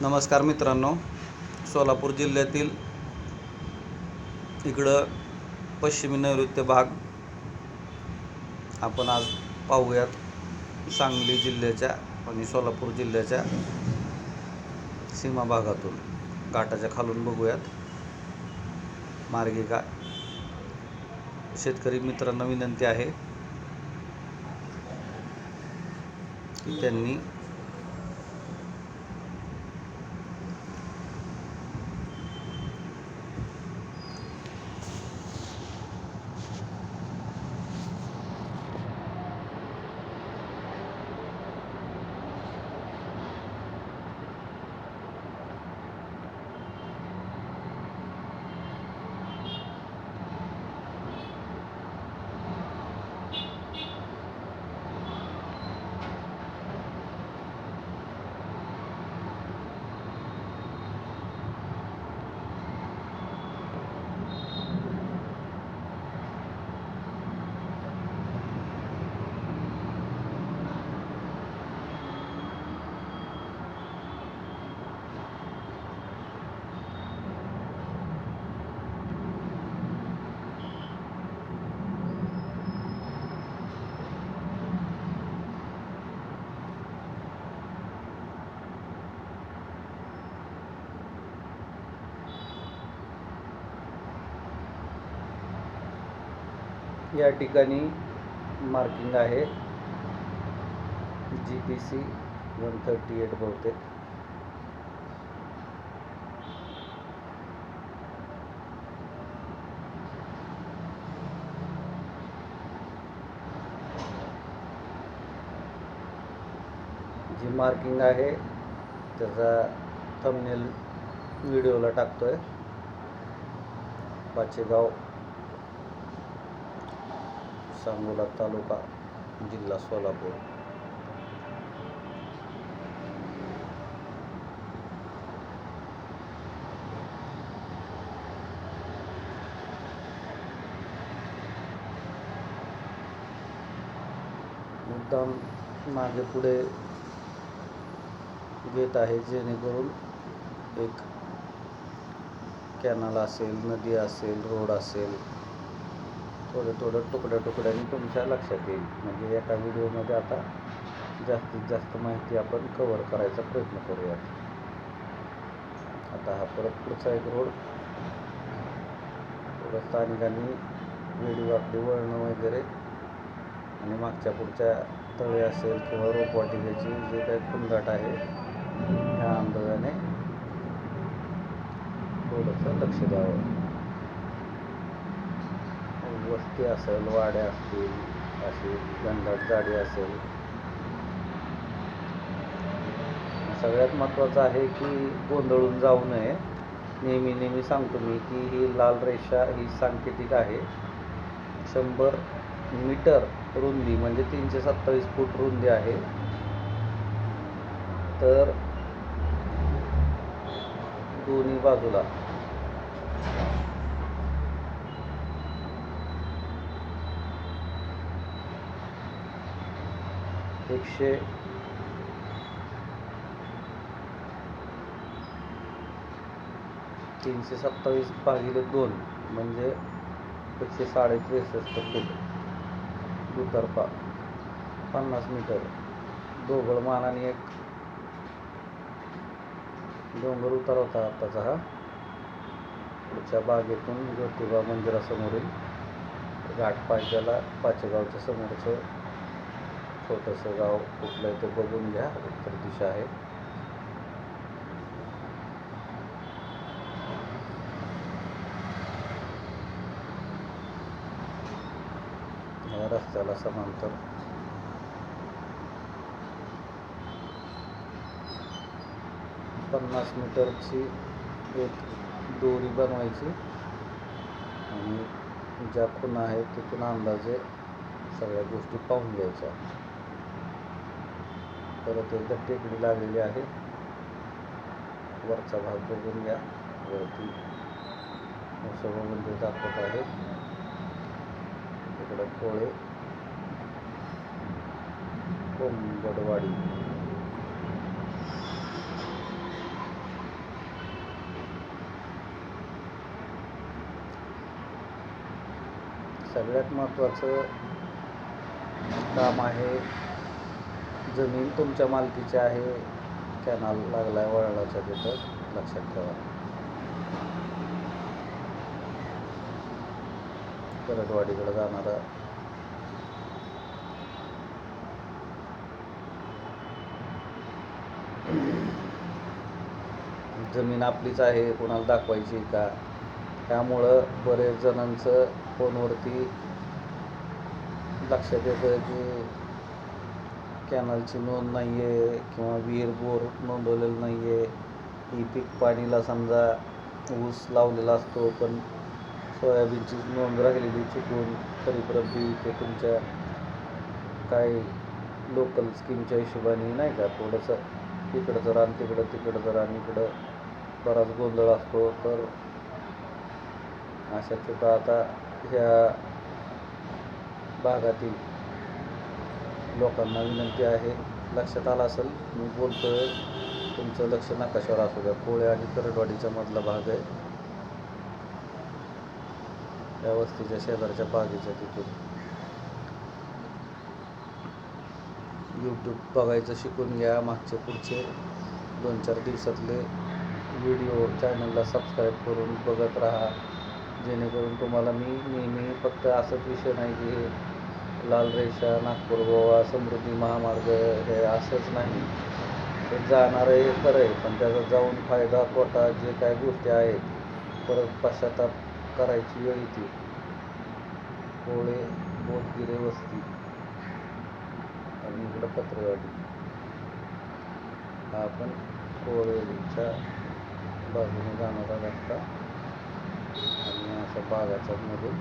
नमस्कार मित्रांनो. सोलापूर जिल्ह्यातील इकडं पश्चिमी नैऋत्य भाग आपण आज पाहूयात. सांगली जिल्ह्याच्या आणि सोलापूर जिल्ह्याच्या सीमा भागातून. घाटाच्या खालून बघूयात. मार्गिका शेतकरी मित्रांना विनंती आहे. की त्यांनी या ठिकाणी मार्किंग आहे. G P C one thirty eight बहुतेक. जी मार्किंग आहे त्याचा थंबनेल व्हिडिओला टाकतोय. पाचेगाव सांगोला तालुका जिल्हा सोलापूर. मुद्दाम मागे पुढे घेत आहे जेणेकरून एक कॅनल असेल नदी असेल रोड असेल थोडं थोडं तुकड्या तुकड्याने तुमच्या लक्षात येईल. म्हणजे एका व्हिडिओमध्ये आता जास्तीत जास्त माहिती आपण कवर करायचा प्रयत्न करूयात. आता हा परत पुढचा एक रोड थोडं स्थानिकांनी व्हिडिओ आपली वळणं वगैरे. आणि मागच्या पुढच्या तळे असेल किंवा रोपवाटिकेची जे काही खुंदाट आहे ह्या अंदाजाने थोडंसं लक्ष द्यावं. वस्ती असेल वाड्या असतील अशी घनदाट झाडी असेल. सगळ्यात महत्त्वाचं आहे की गोंधळून जाऊ नये. नेहमी नेहमी सांगतो मी की ही लाल रेषा ही सांकेतिक आहे. शंभर मीटर रुंदी म्हणजे तीनशे सत्तावीस फूट रुंदी आहे. तर दोन्ही बाजूला एकशे तीनशे सत्तावीस भागिले दोन म्हणजे एकशे साडे त्रेसष्ट फूट दुतर्फा पन्नास मीटर. ढोबळ मानाने एक. डोंगर उतार होता आत्ताचा हा. पुढच्या बागेतून ज्योतिबा मंदिरासमोरील घाट पायथ्याला पाचेगावच्या समोरचं छोटंसं गाव कुठलं आहे ते बघून घ्या. उत्तर दिशा आहे. या रस्त्याला समांतर. पन्नास मीटरची एक दोरी बनवायची. आणि ज्या खुणा आहेत तिथून अंदाजे सगळ्या गोष्टी पाहून घ्यायच्या. परत एकदा टेकडी लागलेली आहे. वरचा भाग बघून घ्या. वरती सर्व मंदिर दाखवत आहे इकडं कोळे कोंबडवाडी. सगळ्यात महत्त्वाचं काम आहे जमीन तुमच्या मालकीची आहे. कॅनाल लागला आहे वळणाच्या तिथं. लक्षात ठेवा. करटवाडीकडे जाणारा. जमीन आपलीच आहे. कोणाला दाखवायची का? त्यामुळं बरेच जणांचं फोनवरती लक्षात येतं की कॅनलची नोंद नाही आहे किंवा विहीर बोर नोंदवलेलं नाही आहे ही पीक पाणीला समजा ऊस लावलेला असतो पण सोयाबीनची नोंद राहिलेली चुकून खरीप रब्बी ते तुमच्या काही लोकल स्कीमच्या हिशोबाने नाही का? थोडंसं इकडचं रान तिकडं तिकडचं रान इकडं बराच गोंधळ असतो. तर अशा चुका आता ह्या भागातील लोकांना विनंती आहे. लक्षात आलं असेल मी बोलतोय. तुमचं लक्ष नकाशावर असू द्या. कोळे आणि करडवाडीच्या मधला भाग आहे. त्या वस्तीच्या शेजारच्या बागेच्या तिथून. यूट्यूब बघायचं शिकून घ्या. मागचे पुढचे दोन चार दिवसातले व्हिडिओ चॅनलला सबस्क्राईब करून बघत राहा. जेणेकरून तुम्हाला मी नेहमी फक्त असंच विषय नाही की लाल रेषा नागपूर गोवा समृद्धी महामार्ग हे असंच नाही. ते जाणारं हे खरं आहे पण त्याचा जाऊन फायदा तोटा जे काय गोष्टी आहेत परत पश्चाताप करायची वेळ येते. कोळे बोटगिरे वस्ती. आणि इकडं पत्रवाडी हा आपण कोळेच्या बाजूने जाणारा रस्ता आणि अशा बागाच्या मधून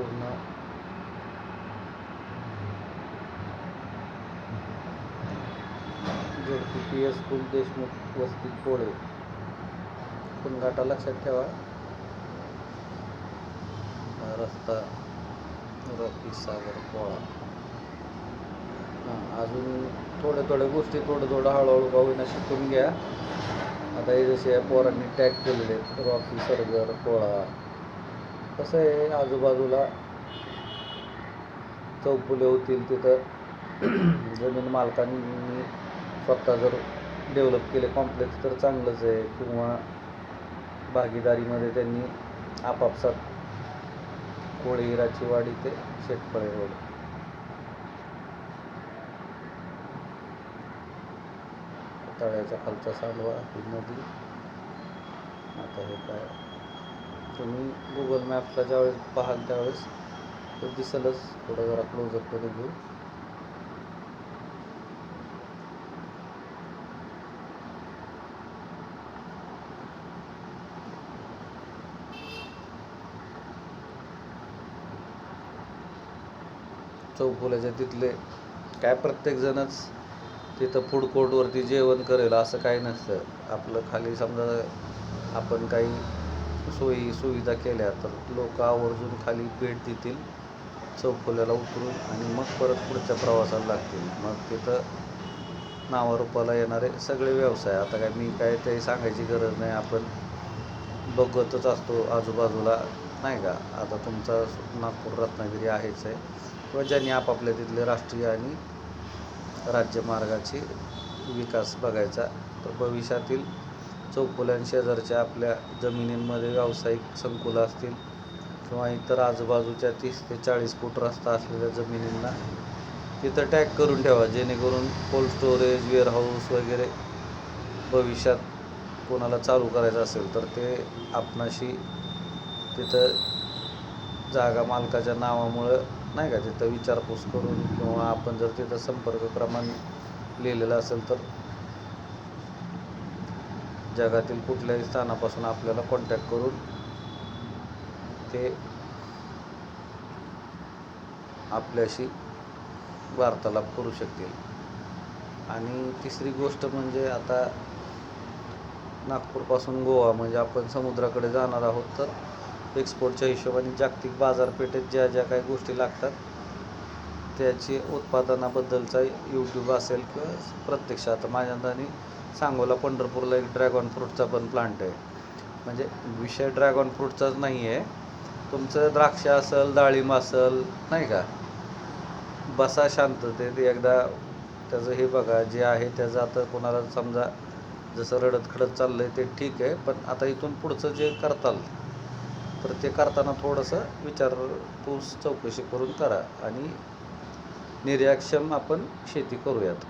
पूर्ण. जोडपी पी एस कुल देशमुख वस्ती कोळे. पुनगाटा लक्षात ठेवा. रस्ता रॉकी सागर पोळा हां अजून थोड्या थोड्या गोष्टी थोडं थोडं हळूहळू का शिकून घ्या. आता हे जसे या पोरांनी टॅग केलेले आहेत रॉकी सरगर पोळा कसं आहे आजूबाजूला चौफुले होतील तिथं. जमीन मालकांनी स्वतः जर डेव्हलप केले कॉम्प्लेक्स तर चांगलंच आहे. किंवा भागीदारीमध्ये त्यांनी आपापसात कोळी हिराची वाडी ते शेटफळे रोड. तळ्याच्या खालचा सांडवा ही नदी. आता हे काय? तुम्ही गुगल मॅपला ज्यावेळेस पाहाल त्यावेळेस ते दिसेलच. थोडं जरा क्लोजअप करून घेऊ. चौफुल्याच्या तिथले काय प्रत्येकजणच तिथं फूड कोर्टवरती जेवण करेल असं काही नसतं. आपलं खाली समजा आपण काही सोयी सुविधा केल्या तर लोक आवर्जून खाली भेट देतील चौफुल्याला उतरून आणि मग परत पुढच्या प्रवासाला लागतील. मग तिथं नावारूपाला येणारे सगळे व्यवसाय. आता काय मी काय ते सांगायची गरज नाही. आपण बघतच असतो आजूबाजूला नाही का? आता तुमचा नागपूर रत्नागिरी आहेच आहे. किंवा ज्यांनी आपापल्या तिथले राष्ट्रीय आणि राज्यमार्गाची विकास बघायचा तर भविष्यातील चौफुल्यां शेजारच्या आपल्या जमिनींमध्ये व्यावसायिक संकुलं असतील किंवा इतर आजूबाजूच्या तीस ते चाळीस फूट रस्ता असलेल्या जमिनींना तिथं टॅग करून ठेवा जेणेकरून कोल्ड स्टोरेज वेअरहाऊस वगैरे भविष्यात कोणाला चालू करायचं असेल तर ते आपणाशी तिथं जागा मालकाच्या नावामुळं नाही का तिथं विचारपूस करून किंवा आपण जर तिथं संपर्क क्रमांक लिहिलेला असेल तर जगातील कुठल्याही स्थानापासून आपल्याला कॉन्टॅक्ट करून ते आपल्याशी वार्तालाप करू शकतील. आणि तिसरी गोष्ट म्हणजे आता नागपूरपासून गोवा म्हणजे आपण समुद्राकडे जाणार आहोत तर एक्सपोर्टच्या हिशोबाने जागतिक बाजारपेठेत ज्या ज्या काही गोष्टी लागतात त्याची उत्पादनाबद्दलचा यूट्यूब असेल किंवा प्रत्यक्ष आता माझ्या सांगोला पंढरपूरला एक ड्रॅगन फ्रूटचा पण प्लांट आहे. म्हणजे विषय ड्रॅगन फ्रूटचाच नाही आहे तुमचं द्राक्ष असेल डाळिंब असेल नाही का? बसा शांततेत एकदा त्याचं हे बघा जे आहे त्याचं आता कोणाला समजा जसं रडत खडत चाललं आहे ते ठीक आहे पण आता इथून पुढचं जे करताल तर ते करताना थोडंसं विचारपूस चौकशी करून करा आणि निर्याक्षम आपण शेती करूयात.